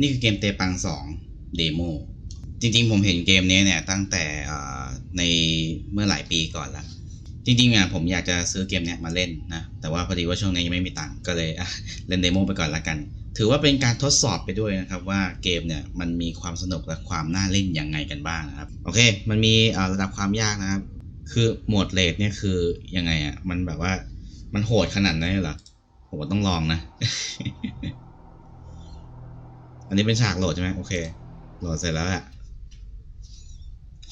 นี่คือเกมเตปัง2เดโมจริงๆ ผมเห็นเกมนี้เนี่ยตั้งแต่ในเมื่อหลายปีก่อนละจริงๆอะผมอยากจะซื้อเกมเนี้ยมาเล่นนะ แต่ว่าพอดีว่าช่วงนี้ยังไม่มีตังค์ก็เลยเล่นเดโมไปก่อนละกัน ถือว่าเป็นการทดสอบไปด้วยนะครับ ว่าเกมเนี่ยมันมีความสนุกและความน่าเล่นยังไงกันบ้างนะครับ โอเค มันมีระดับความยากนะครับ คือโหมดเลดเนี่ยคือยังไงอะมันแบบว่ามันโหดขนาดนั้นเลยเหรอผมต้องลองนะ อันนี้เป็นฉากโหลดใช่ไหมโอเค โหลดเสร็จแล้วอะ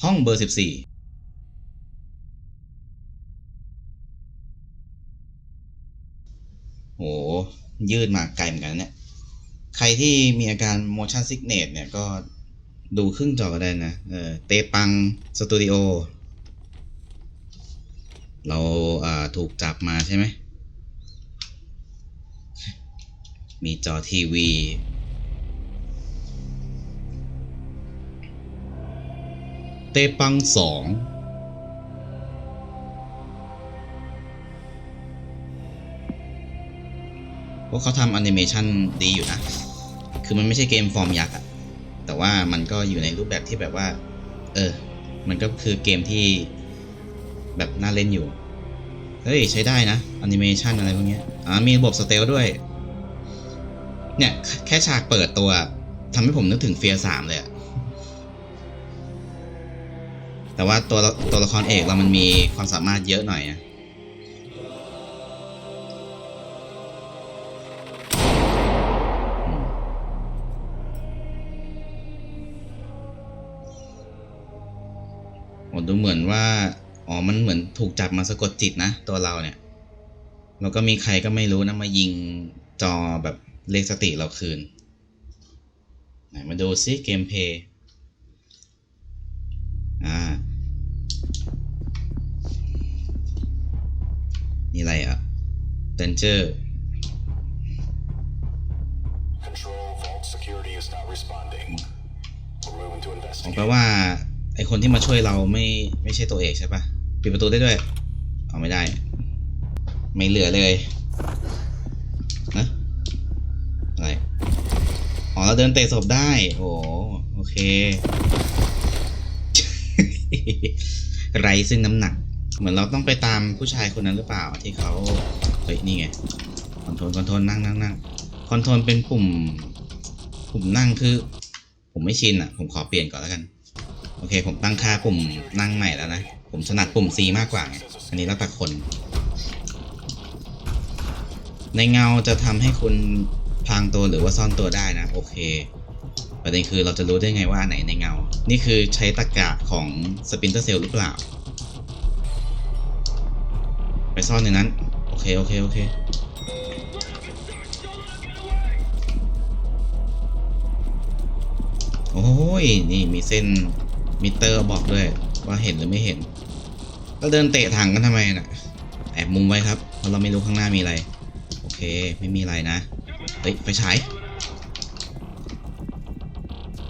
ห้องเบอร์สิบสี่โห ยืดมาไกลเหมือนกันเนี่ย ใครที่มีอาการ motion sickness เนี่ยก็ดูครึ่งจอก็ได้นะ เออ เตปังสตูดิโอ เราอ่าถูกจับมาใช่ไหม มีจอทีวี เตปังสองพวกเขาทำแอนิเมชันดีอยู่นะ คือมันไม่ใช่เกมฟอร์มยักษ์อะแต่ว่ามันก็อยู่ในรูปแบบที่แบบว่า เออ มันก็คือเกมที่แบบน่าเล่นอยู่ เฮ้ย ใช้ได้นะแอนิเมชันอะไรพวกนี้อ่ามีระบบสเตลด้วย เนี่ย แค่ฉากเปิดตัวทำให้ผมนึกถึงเฟียสามเลยอะ แต่ว่าตัวตัวละครเอกเรามันมีความสามารถเยอะหน่อยอะอืมดูเหมือนว่า อ๋อ มันเหมือนถูกจับมาสะกดจิตนะ ตัวเราเนี่ย แล้วก็มีใครก็ไม่รู้นะมายิงจอแบบเรียกสติเราคืน ไหนมาดูซิเกมเพย์อ่า นี่อะไรอะ Danger Control Vault Security is not responding. We're moving to ผมแปลว่า ไอคนที่มาช่วยเราไม่ไม่ใช่ตัวเอกใช่ปะปิดประตูได้ด้วย เอาไม่ได้ ไม่เหลือเลยนะอะไรอ๋อเราเดินเตะศพได้ โอ้โอเค ไรซึ่งน้ำหนัก เหมือนเราต้องไปตามผู้ชายคนนั้นหรือเปล่าที่เขาเฮ้ยนี่ไงคอนโทรลคอนโทรลนั่งนั่งนั่งคอนโทรลเป็นปุ่ม ปุ่มนั่งคือ ผมไม่ชินอะ ผมขอเปลี่ยนก่อนแล้วกัน โอเค ผมตั้งค่าปุ่มนั่งใหม่แล้วนะ ผมถนัดปุ่ม C มากกว่าไงอันนี้แล้วแต่คน ในเงาจะทำให้คุณพรางตัวหรือว่าซ่อนตัวได้นะ โอเคประเด็นคือเราจะรู้ได้ไงว่าไหนในเงา นี่คือใช้ตะกะของสปินเตอร์เซลหรือเปล่า ไปซ่อนในนั้น โอเค โอเค โอเค โอ้ย นี่มีเส้นมิเตอร์บอกด้วยว่าเห็นหรือไม่เห็นก็เดินเตะถังกันทำไมน่ะ แอบมุมไว้ครับ เพราะเราไม่รู้ข้างหน้ามีอะไร โอเค ไม่มีอะไรนะ เฮ้ยไฟฉาย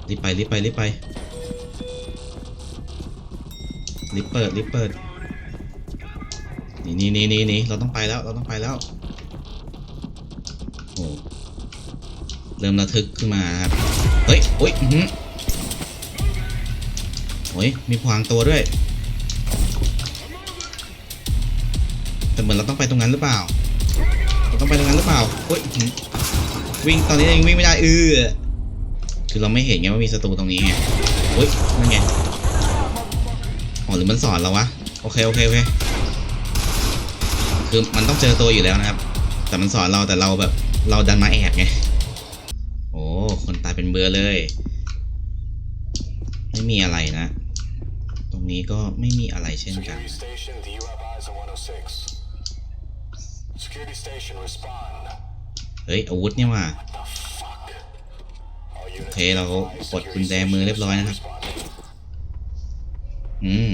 รีบไป รีบไป รีบไป รีบเปิด รีบเปิด นี่นี่นี่นี่นี่เราต้องไปแล้ว เราต้องไปแล้ว โอ้เริ่มระทึกขึ้นมาครับ เฮ้ยโอ้ยอือหือโอ้ยมีพวางตัวด้วย แต่เหมือนเราต้องไปตรงนั้นหรือเปล่า เราต้องไปตรงนั้นหรือเปล่าโอ้ยวิ่งตอนนี้ยังวิ่งไม่ได้เออคือเราไม่เห็นไงว่ามีศัตรูตรงนี้ไงโอ้ยนั่นไง อ๋อหรือมันสอนเราวะ โอเคโอเคโอเค คือมันต้องเจอตัวอยู่แล้วนะครับ แต่มันสอนเราแต่เราแบบเราดันมาแอบไง โอ้ คนตายเป็นเบือเลย ไม่มีอะไรนะ ตรงนี้ก็ไม่มีอะไรเช่นกัน เฮ้ย อาวุธเนี่ยว่ะโอเค เรา advised, กดกุญแจมือเรียบร้อยนะครับ อืม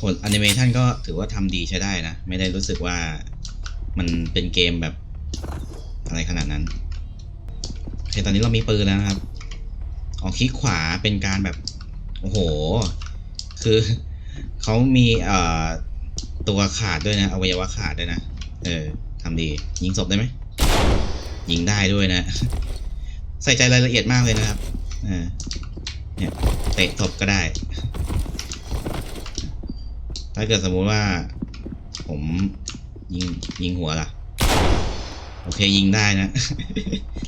ผลแอนิเมชันก็ถือว่าทำดีใช้ได้นะ ไม่ได้รู้สึกว่ามันเป็นเกมแบบอะไรขนาดนั้นโอเคตอนนี้เรามีปืนแล้วนะครับ ออกคลิกขวาเป็นการแบบ โอ้โห คือเขามีเอ่อตัวขาดด้วยนะ อวัยวะขาดด้วยนะ เออทำดี ยิงศพได้ไหม ยิงได้ด้วยนะ ใส่ใจรายละเอียดมากเลยนะครับอ่าเนี่ยเตะตบก็ได้ ถ้าเกิดสมมุติว่า ผมยิงยิงหัวล่ะ โอเคยิงได้นะ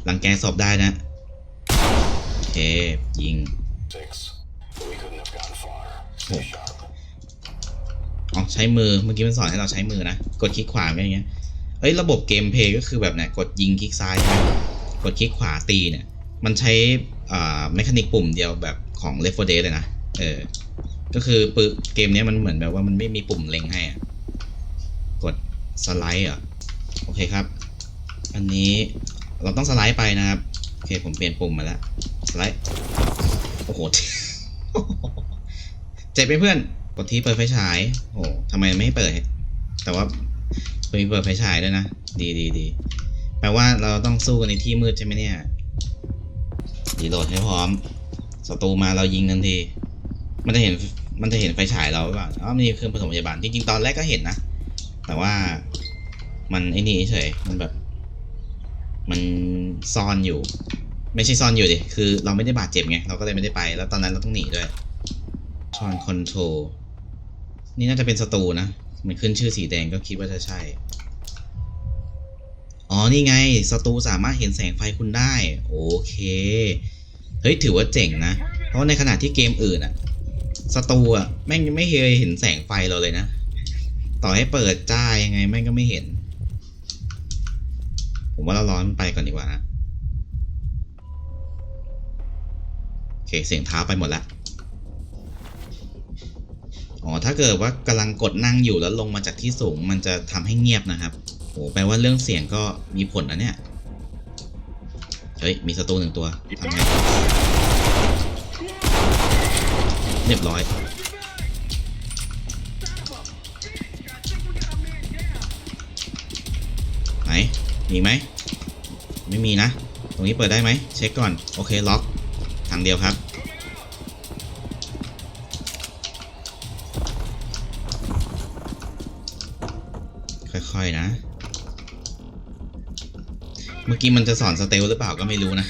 หลังแกศพได้นะ โอเค ยิง Six. We couldn't have gone far. Oh. Stay sharp. อ๋อใช้มือเมื่อกี้มันสอนให้เราใช้มือนะ กดคลิกขวาก็อย่างเงี้ยเอ้ยระบบเกมเพย์ก็คือแบบไหนกดยิงคลิกซ้าย กดคลิกขวาตีเนี่ย มันใช้อ่าเมคานิกปุ่มเดียวแบบของ Left 4 Dead เลยนะ เออ ก็คือปเกมนี้มันเหมือนแบบว่ามันไม่มีปุ่มเล็งให้กดสไลด์อะโอเคครับ อันนี้เราต้องสไลด์ไปนะครับ โอเคผมเปลี่ยนปุ่มมาแล้ว สไลด์ โอ้โห เจ็บไหมเพื่อน กดที่เปิดไฟฉาย โอ้ทำไมไม่เปิด แต่ว่ามีเปิดไฟฉายด้วยนะ ดีดีดี แปลว่าเราต้องสู้กันในที่มืดใช่ไหมเนี่ยรีโหลดให้พร้อม ศัตรูมาเรายิงทันที มันจะเห็นมันจะเห็นไฟฉายเราหรือเปล่าอ๋อมีเครื่องปฐมพยาบาลจริงๆตอนแรกก็เห็นนะ แต่ว่ามันไอ้นี่เฉยมันแบบ มันซ่อนอยู่ ไม่ใช่ซ่อนอยู่ดิคือเราไม่ได้บาดเจ็บไงเราก็เลยไม่ได้ไป แล้วตอนนั้นเราต้องหนีด้วยชอนคอนโทรลนี่น่าจะเป็นศัตรูนะมันขึ้นชื่อสีแดงก็คิดว่าจะใช่ อ๋อ นี่ไงศัตรูสามารถเห็นแสงไฟคุณได้ โอเค เฮ้ย ถือว่าเจ๋งนะ เพราะในขณะที่เกมอื่นอะ ศัตรูอะแม่งยังไม่เคยเห็นแสงไฟเราเลยนะ ต่อให้เปิดจ้ายังไงแม่งก็ไม่เห็น ผมว่าเราร้อนไปก่อนดีกว่านะ โอเคเสียงเท้าไปหมดแล้วอ๋อถ้าเกิดว่ากำลังกดนั่งอยู่แล้วลงมาจากที่สูง มันจะทำให้เงียบนะครับโอ้แปลว่าเรื่องเสียงก็มีผลนะเนี่ย เฮ้ย มีศัตรูหนึ่งตัวทำไง เรียบร้อยไหนมีไหม ไม่มีนะ ตรงนี้เปิดได้ไหม เช็คก่อน โอเค ล็อก ทางเดียวครับ ค่อยๆนะ เมื่อกี้มันจะสอนสเตลหรือเปล่าก็ไม่รู้นะ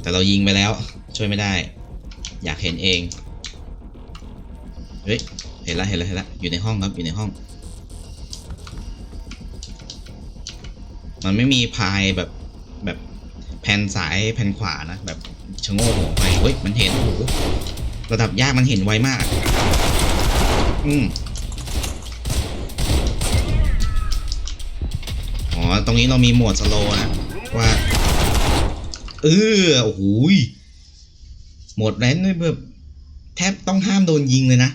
แต่เรายิงไปแล้ว ช่วยไม่ได้ อยากเห็นเอง ห็นละเห็นละเห็นละอยู่ในห้องครับอยู่ในห้อง มันไม่มีพายแบบแบบแผ่นซ้ายแผ่นขวานะ แบบชะโงกหัวไปเฮ้ยมันเห็นโอ้โหระดับยากมันเห็นไวมาก อืมอ๋อตรงนี้เรามีโหมดสโลนะว่าเออโอ้โหยโหมดแรนนี่แบบแทบต้องห้ามโดนยิงเลยนะ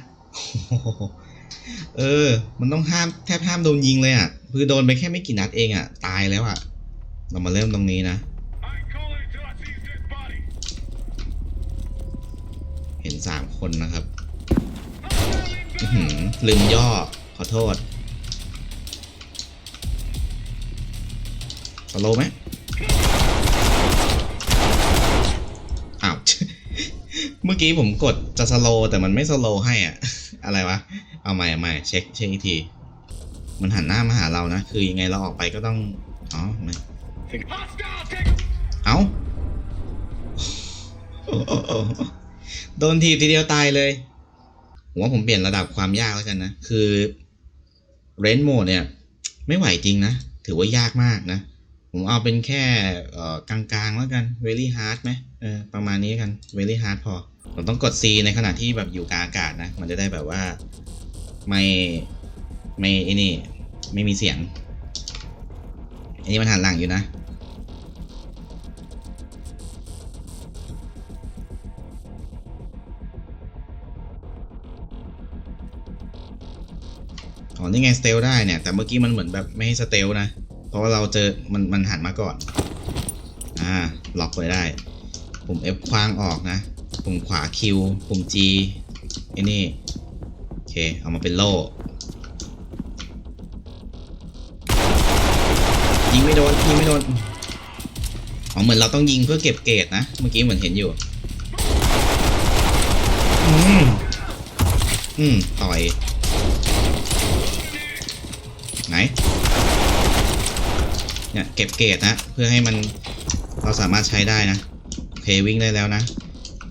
เออ มันต้องห้ามแทบห้ามโดนยิงเลยอะ คือโดนไปแค่ไม่กี่นัดเองอะ ตายแล้วอะ เรามาเริ่มตรงนี้นะ เห็นสามคนนะครับลืมย่อ ขอโทษสโลไหมอ้าว เมื่อกี้ผมกดจะสโลแต่มันไม่สโลให้อะ อะไรวะ เอาใหม่เอาใหม่เช็คเช็คอีกที มันหันหน้ามาหาเรานะ คือยังไงเราออกไปก็ต้อง อ๋อไม่เอาโดนทีบทีเดียวตายเลยผมว่าผมเปลี่ยนระดับความยากแล้วกันนะ คือเรนโหมดเนี่ย ไม่ไหวจริงนะ ถือว่ายากมากนะ ผมเอาเป็นแค่กลางๆแล้วกัน very hard ไหมเออประมาณนี้กัน very hard พอ ผมต้องกด C ในขณะที่แบบอยู่กลางอากาศนะ มันจะได้แบบว่าไม่ไม่ไอ้นี่ไม่มีเสียง อันนี้มันหันหลังอยู่นะ อ๋อ นี่ไงสเตลได้เนี่ย แต่เมื่อกี้มันเหมือนแบบไม่ให้สเตลนะ เพราะว่าเราเจอมันมันหันมาก่อน อ่า ล็อกไว้ได้ปุ่ม F คว้างออกนะ ปุ่มขวา Q ปุ่ม G ไอ้นี่ โอเค เอามาเป็นโล่ ยิงไม่โดน ยิงไม่โดน อ๋อ เหมือนเราต้องยิงเพื่อเก็บเกรดนะ เมื่อกี้เหมือนเห็นอยู่ อืม อืม ต่อย ไหน เนี่ย เก็บเกรดนะ เพื่อให้มันเราสามารถใช้ได้นะ โอเค วิ่งได้แล้วนะ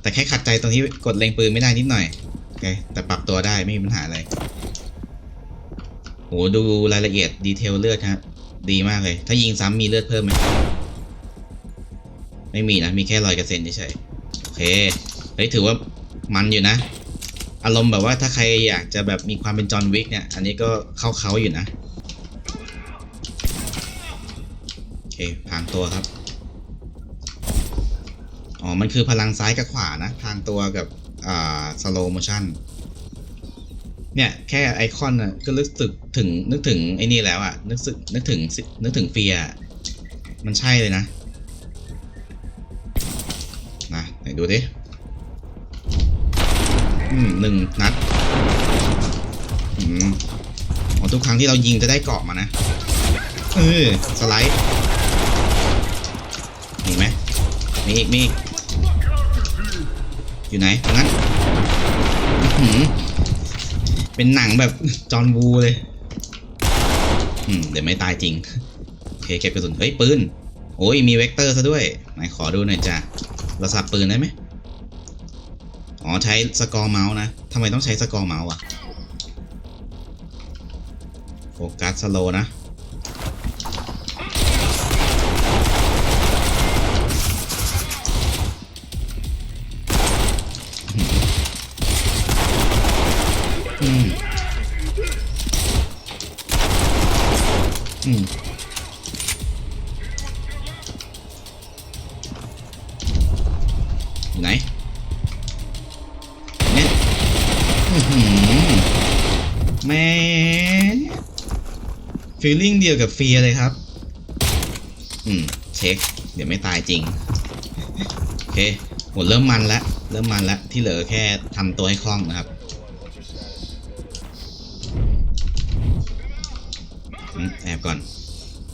แต่แค่ขัดใจตรงที่กดเล็งปืนไม่ได้นิดหน่อยโอเคแต่ปรับตัวได้ไม่มีปัญหาอะไรโหดูรายละเอียดดีเทลเลือดฮะดีมากเลย ถ้ายิงซ้ำมีเลือดเพิ่มไหมไม่มีนะ มีแค่รอยกระเซ็นเฉยๆโอเคเฮ้ยถือว่ามันอยู่นะ อารมณ์แบบว่าถ้าใครอยากจะแบบมีความเป็นจอห์นวิกเนี่ย อันนี้ก็เข้าเขาอยู่นะ โอเคพรางตัวครับ อ๋อ มันคือพลังซ้ายกับขวานะพรางตัวกับ อ่า สโลโมชั่น เนี่ย แค่ไอคอนน่ะก็รู้สึกถึงนึกถึงไอ้นี่แล้วอะนึกสึกนึกถึงนึกถึงเฟียมันใช่เลยนะ นะไหนดูดิ อืมหนึ่งนัด อืมอ๋อทุกครั้งที่เรายิงจะได้เกาะมานะ เออ สไลด์มีไหมมีอีกมีอีก อยู่ไหนตรงนั้นเป็นหนังแบบจอห์นวูเลยเดี๋ยวไม่ตายจริง โอเคเก็บกระสุน เฮ้ย ปืน โอ้ย มีเวกเตอร์ซะด้วยไหนขอดูหน่อยจ้ะเราสับปืนได้ไหมอ๋อ ใช้สกอร์เมาส์นะทำไมต้องใช้สกอร์เมาส์อะ โฟกัสสโลนะ ฟีลลิ่งเดียวกับเฟียเลยครับ อืม เช็ค เดี๋ยวไม่ตายจริง โอเคหมดเริ่มมันแล้วเริ่มมันแล้วที่เหลือแค่ทำตัวให้คล่องนะครับอแอบก่อน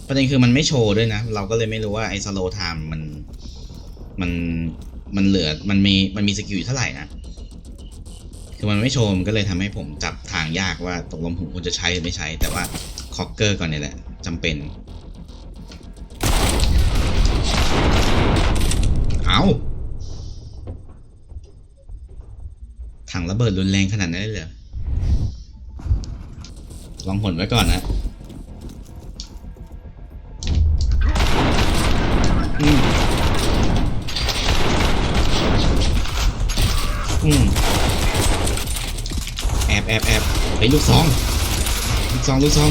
ประเด็นคือมันไม่โชว์ด้วยนะ เราก็เลยไม่รู้ว่าไอ้สโลว์ไทม์มันมันมันเหลือมันมีมันมีสกิลอยู่เท่าไหร่นะ คือมันไม่โชว์มันก็เลยทำให้ผมจับทางยากว่าตกลงผมควรจะใช้หรือไม่ใช้ แต่ว่า คอกเกอร์ก่อนเนี่ยแหละจำเป็น เอาถังระเบิดรุนแรงขนาดนั้นเลยเหรอลองผลไว้ก่อนนะอืมอืมแอบแอบแอบไปลูกซอง ลูกซอง ลูกซอง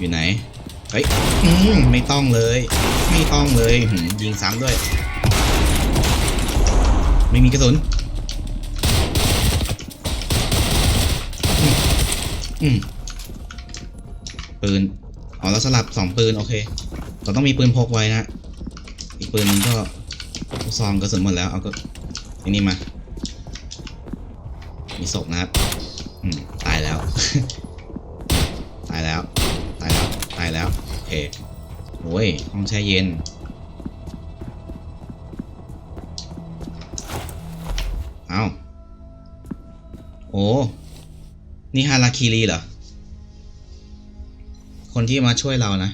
อยู่ไหน เฮ้ยไม่ต้องเลย ไม่ต้องเลยยิงซ้ำด้วย ไม่มีกระสุนอืมปืนอ๋อแล้วสลับสองปืน โอเค เราต้องมีปืนพกไว้นะอีกปืนนึงก็ซองกระสุนหมดแล้ว เอาก็อันนี้มา มีศพนะครับ อืม ตายแล้ว ตายแล้ว ตายแล้วตายแล้ว โอเคโอ้ยห้องแช่เย็น เอาโอ้ นี่ฮาราคิรีเหรอ คนที่มาช่วยเรานะ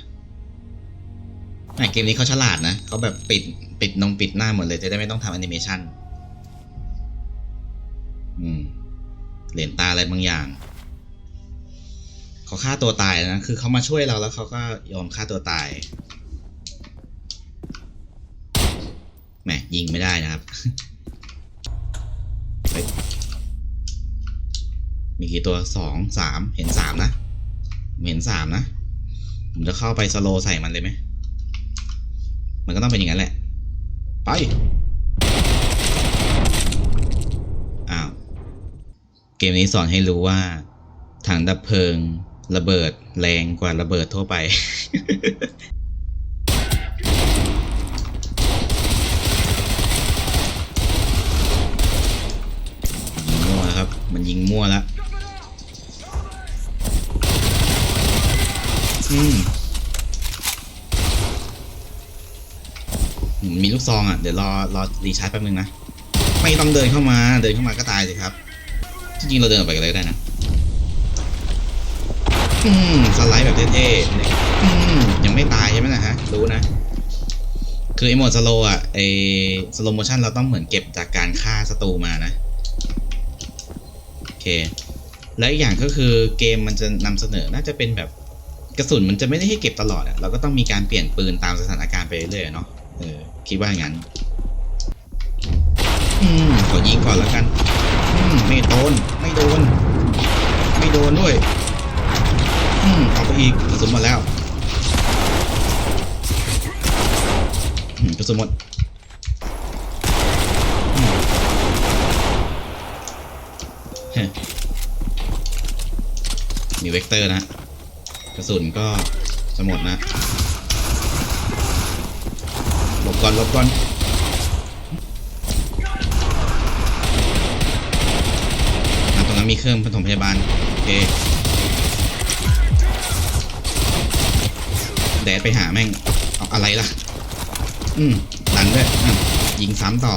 แหมเกมนี้เขาฉลาดนะ เขาแบบปิดปิดนงปิดหน้าหมดเลยจะได้ไม่ต้องทำแอนิเมชันอืม เหรียญตาอะไรบางอย่าง เขาฆ่าตัวตายนะ คือเขามาช่วยเราแล้วเขาก็ยอมฆ่าตัวตาย แหมยิงไม่ได้นะครับ มีกี่ตัวสองสามเห็นสามนะ เห็นสามนะ ผมจะเข้าไปสโลใส่มันเลยไหม มันก็ต้องเป็นอย่างนั้นแหละ ไป อ้าว เกมนี้สอนให้รู้ว่าถังดับเพลิง ระเบิดแรงกว่าระเบิดทั่วไป ยิงมั่วครับ มันยิงมั่วล้วอืมมีลูกซองอะ เดี๋ยวรอรอรีชาร์จแป๊บนึงนะ ไม่ต้องเดินเข้ามา เดินเข้ามาก็ตายสิครับ จริงๆเราเดินออกไปกันเลยก็ได้นะ อืมสไลด์แบบเท่ๆเนี่ยอืมยังไม่ตายใช่ไหมนะฮะ รู้นะ คือไอโหมดสโลอะไอสโลโมชันเราต้องเหมือนเก็บจากการฆ่าศัตรูมานะ โอเค และอีกอย่างก็คือเกมมันจะนำเสนอน่าจะเป็นแบบกระสุนมันจะไม่ได้ให้เก็บตลอดอะเราก็ต้องมีการเปลี่ยนปืนตามสถานการณ์ไปเรื่อยๆเนาะเออคิดว่าอย่างนั้น อืมขอยิงก่อนแล้วกัน อืมไม่โดน ไม่โดน ไม่โดนด้วย เอาไปอีกกระสุนหมดแล้วอืมกระสุนหมดมีเวกเตอร์นะกระสุนก็จะหมดนะหลบก่อนหลบก่อนตรงนั้นมีเครื่องปฐมพยาบาลโอเค แดดไปหาแม่ง เอาอะไรล่ะ อืมหลังด้วยยิงซ้ำต่อ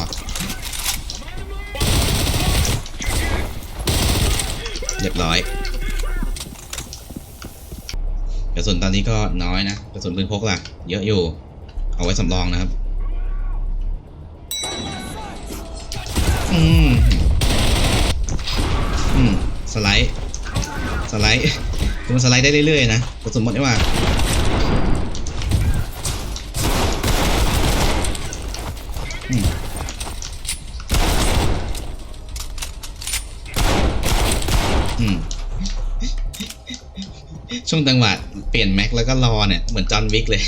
เรียบร้อยกระสุนตอนนี้ก็น้อยนะกระสุนปืนพกล่ะ เยอะอยู่ เอาไว้สำรองนะครับ อืม อืม สไลด์ สไลด์คือมันสไลด์ได้เรื่อยๆนะกระสุนหมดได้ว่า ช่วงจังหวะเปลี่ยนแม็กแล้วก็รอเนี่ยเหมือนจอห์นวิกเลย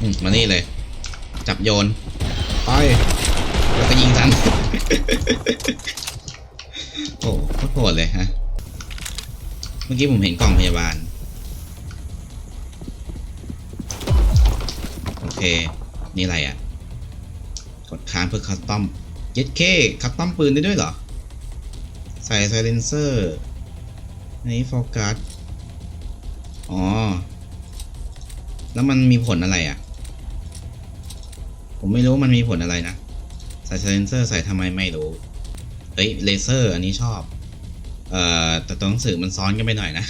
อืมมานี่เลย จับโยนไปแล้วก็ยิงทัน โอ้โคตรโหดเลยฮะ เมื่อกี้ผมเห็นกล่องพยาบาล โอเค นี่อะไรอะ กดค้างเพื่อคัสตอมเย็ดเคคัสตอมปืนได้ด้วยเหรอ ใส่ไซเลนเซอร์อันนี้โฟกัสอ๋อ แล้วมันมีผลอะไรอะ ผมไม่รู้มันมีผลอะไรนะ ใส่ไซเลนเซอร์ใส่ทำไมไม่รู้ เฮ้ยเลเซอร์อันนี้ชอบ เอ่อแต่ตัวหนังสือมันซ้อนกันไปหน่อยนะ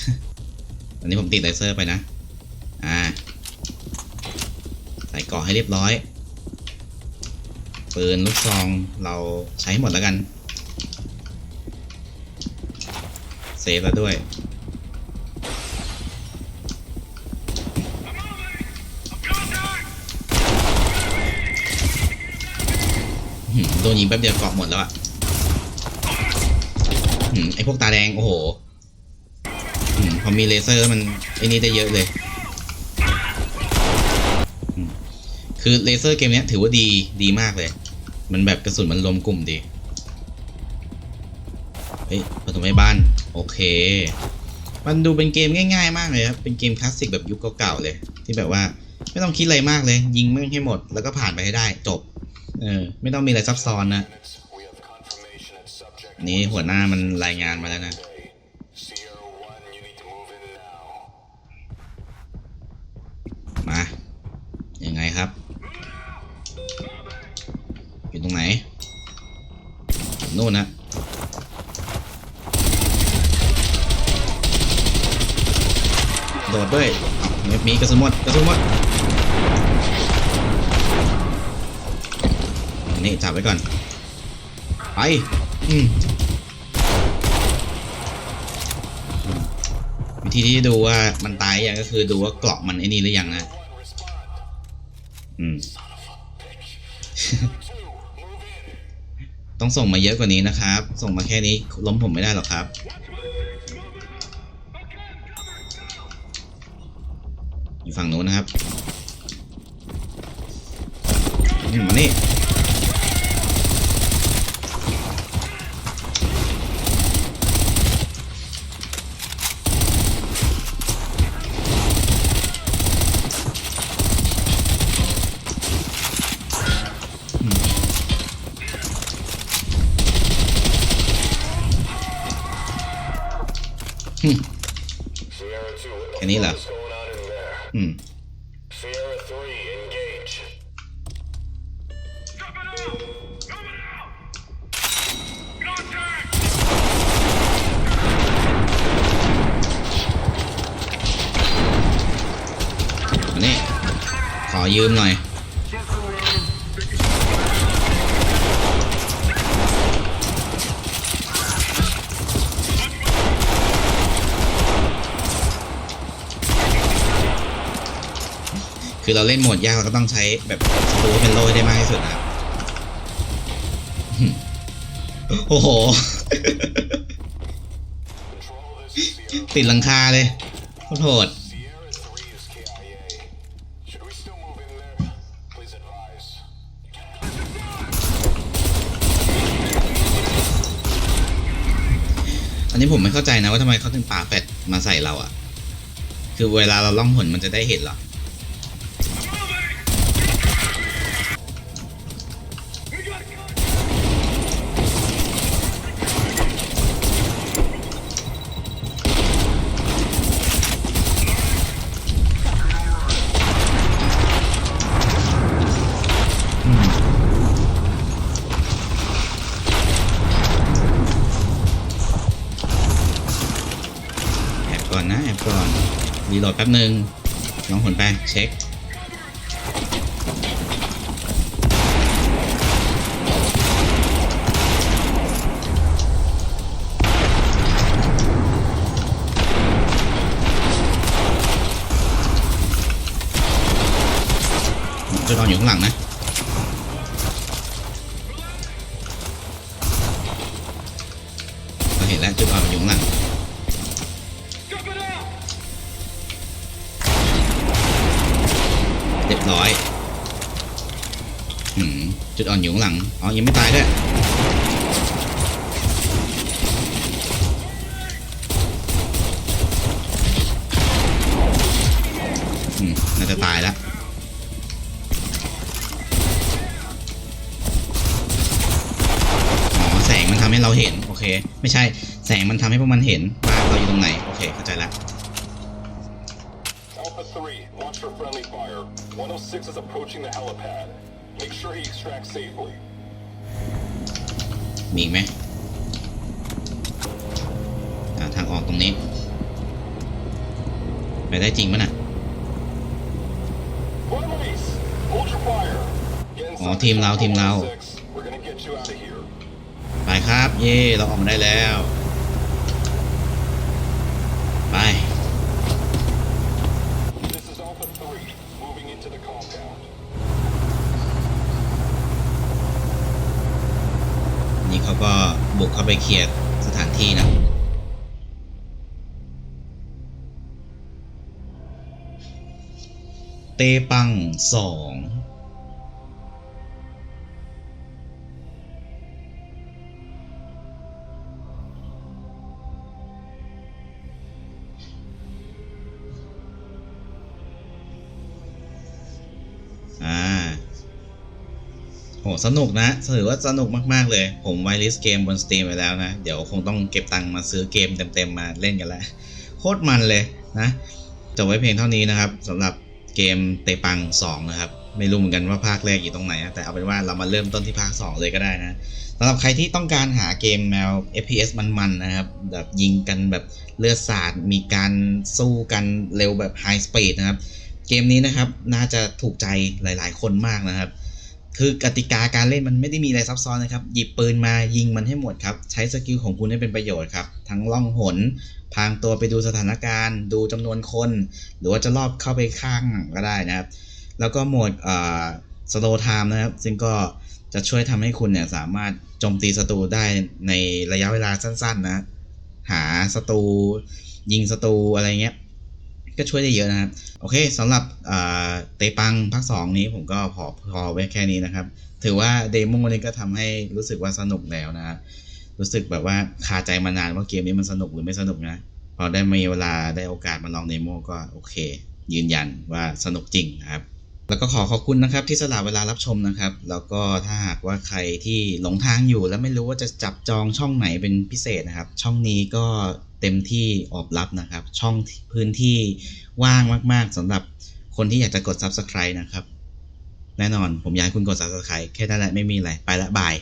อันนี้ผมติดเลเซอร์ไปนะ อ่า ใส่เกราะให้เรียบร้อยปืนลูกซองเราใช้หมดแล้วกัน เซฟแล้วด้วยหืมโดนยิงแป๊บเดียวเกาะหมดแล้วอะหืมไอพวกตาแดง โอ้โหหืมพอมีเลเซอร์มันไอ้นี่ได้เยอะเลย คือเลเซอร์เกมเนี้ยถือว่าดีดีมากเลย มันแบบกระสุนมันรวมกลุ่มดี เฮ้ยปฐมพยาบาล โอเค มันดูเป็นเกมง่ายๆ มากเลยครับ เป็นเกมคลาสสิกแบบยุคเก่าๆเลย ที่แบบว่าไม่ต้องคิดอะไรมากเลย ยิงแม่งให้หมดแล้วก็ผ่านไปให้ได้จบ เออ ไม่ต้องมีอะไรซับซ้อนนะนนี้หัวหน้ามันรายงานมาแล้วนะ มา ยังไงครับ อยู่ตรงไหน นู่นนะ โดดด้วยเอ้ามีกระสุนหมดกระสุนหมดนี่จับไว้ก่อนไปอืมวิธีที่ดูว่ามันตายยังก็คือดูว่าเกราะมันไอ้นี่หรือยังนะอืมต้องส่งมาเยอะกว่านี้นะครับ ส่งมาแค่นี้ล้มผมไม่ได้หรอกครับ อยู่ฝั่งนู้นนะครับนี่มานี่ Sierra 2, what the Canila. fuck is going on in there? อื ม เราเล่นโหมดยากเราก็ต้องใช้แบบศัตรูเป็นโล่ได้มากที่สุดนะโอ้โห ติดหลังคาเลยโคตรโหดอันนี้ผมไม่เข้าใจนะว่าทำไมเขาถึงป่าแฟดมาใส่เราอะคือเวลาเราล่องหนมันจะได้เห็นหรอ ก่อนนะแอบก่อนรีโหลดแป๊บหนึ่งลองหนไปเช็คจุดอ่อนอยู่ข้างหลังนะ อนอยู่ข้างหลัง อ๋อ ยังไม่ตายด้วยอืมน่าจะตายแล้ว อ๋อ แสงมันทำให้เราเห็น โอเค ไม่ใช่ แสงมันทำให้พวกมันเห็นว่าเราอยู่ตรงไหน โอเค เข้าใจแล้ว Alpha 3, watch for friendly fire. 106 is approaching the helipad. Make sure he extracts safely. มีอีกไหมอ่าทางออกตรงนี้ ไปได้จริงปะน่ะ Police, hold your fire. Get inside อ๋อทีมเราทีมเรา 106. We're gonna get you out of here. ไปครับ เย่เราออกมาได้แล้ว ไป เข้าไปเคลียร์สถานที่นะเตปังสอง สนุกนะถือว่าสนุกมากๆเลย ผมไวลิสเกมบนสตรีมไปแล้วนะ เดี๋ยวคงต้องเก็บตังค์มาซื้อเกมเต็มๆมาเล่นกันแล้วโคตรมันเลยนะจบไว้เพียงเท่านี้นะครับสำหรับเกมเตปัง 2 นะครับ ไม่รู้เหมือนกันว่าภาคแรกอยู่ตรงไหนนะแต่เอาเป็นว่าเรามาเริ่มต้นที่ภาค 2 เลยก็ได้นะสำหรับใครที่ต้องการหาเกมแนว FPS มันๆนะครับ แบบยิงกันแบบเลือดสาด มีการสู้กันเร็วแบบไฮสปีดนะครับ เกมนี้นะครับน่าจะถูกใจหลายๆ คนมากนะครับ คือกติกาการเล่นมันไม่ได้มีอะไรซับซ้อนนะครับ หยิบปืนมายิงมันให้หมดครับ ใช้สกิลของคุณให้เป็นประโยชน์ครับ ทั้งล่องหน พางตัวไปดูสถานการณ์ ดูจำนวนคน หรือว่าจะรอบเข้าไปข้างก็ได้นะครับ แล้วก็โหมดเอ่อ slow time นะครับ ซึ่งก็จะช่วยทำให้คุณเนี่ยสามารถโจมตีศัตรูได้ในระยะเวลาสั้น ๆ นะ หาศัตรูยิงศัตรูอะไรเงี้ย ก็ช่วยได้เยอะนะครับ โอเคสำหรับเตปังภาค2 นี้ผมก็พอพอไว้แค่นี้นะครับ ถือว่าเดโมนี้ก็ทำให้รู้สึกว่าสนุกแล้วนะครับรู้สึกแบบว่าคาใจมานานว่าเกมนี้มันสนุกหรือไม่สนุกนะ พอได้มีเวลาได้โอกาสมาลองเดโมก็โอเค ยืนยันว่าสนุกจริงนะครับแล้วก็ขอขอบคุณนะครับที่สละเวลารับชมนะครับ แล้วก็ถ้าหากว่าใครที่หลงทางอยู่ แล้วไม่รู้ว่าจะจับจองช่องไหนเป็นพิเศษนะครับ ช่องนี้ก็ เต็มที่ออบรับนะครับ ช่องพื้นที่ว่างมาก ๆสำหรับคนที่อยากจะกด Subscribe นะครับ แน่นอนผมอยากให้คุณกด Subscribe แค่นั้นแหละไม่มีอะไร ไปละบาย